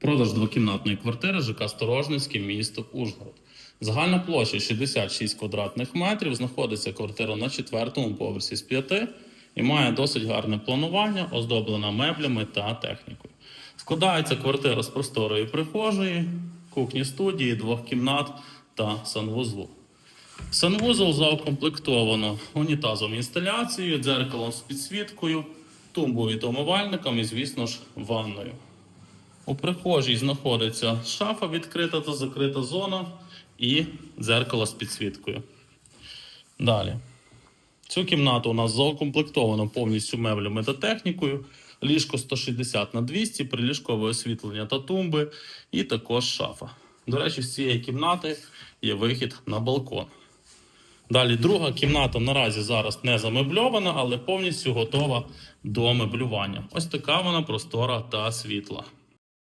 Продаж двокімнатної квартири ЖК Сторожницький, місто Ужгород. Загальна площа 66 квадратних метрів. Знаходиться квартира на четвертому поверсі з п'яти і має досить гарне планування, оздоблена меблями та технікою. Складається квартира з просторої прихожої, кухні студії, двох кімнат та санвузлу. Санвузол заукомплектовано унітазом інсталяцією, дзеркалом з підсвіткою, тумбою та умивальником і, звісно ж, ванною. У прихожій знаходиться шафа відкрита та закрита зона і дзеркало з підсвіткою. Далі. Цю кімнату у нас заукомплектовано повністю меблями та технікою. Ліжко 160 на 200, приліжкове освітлення та тумби, і також шафа. До речі, з цієї кімнати є вихід на балкон. Далі друга кімната наразі зараз не замебльована, але повністю готова до меблювання. Ось така вона простора та світла.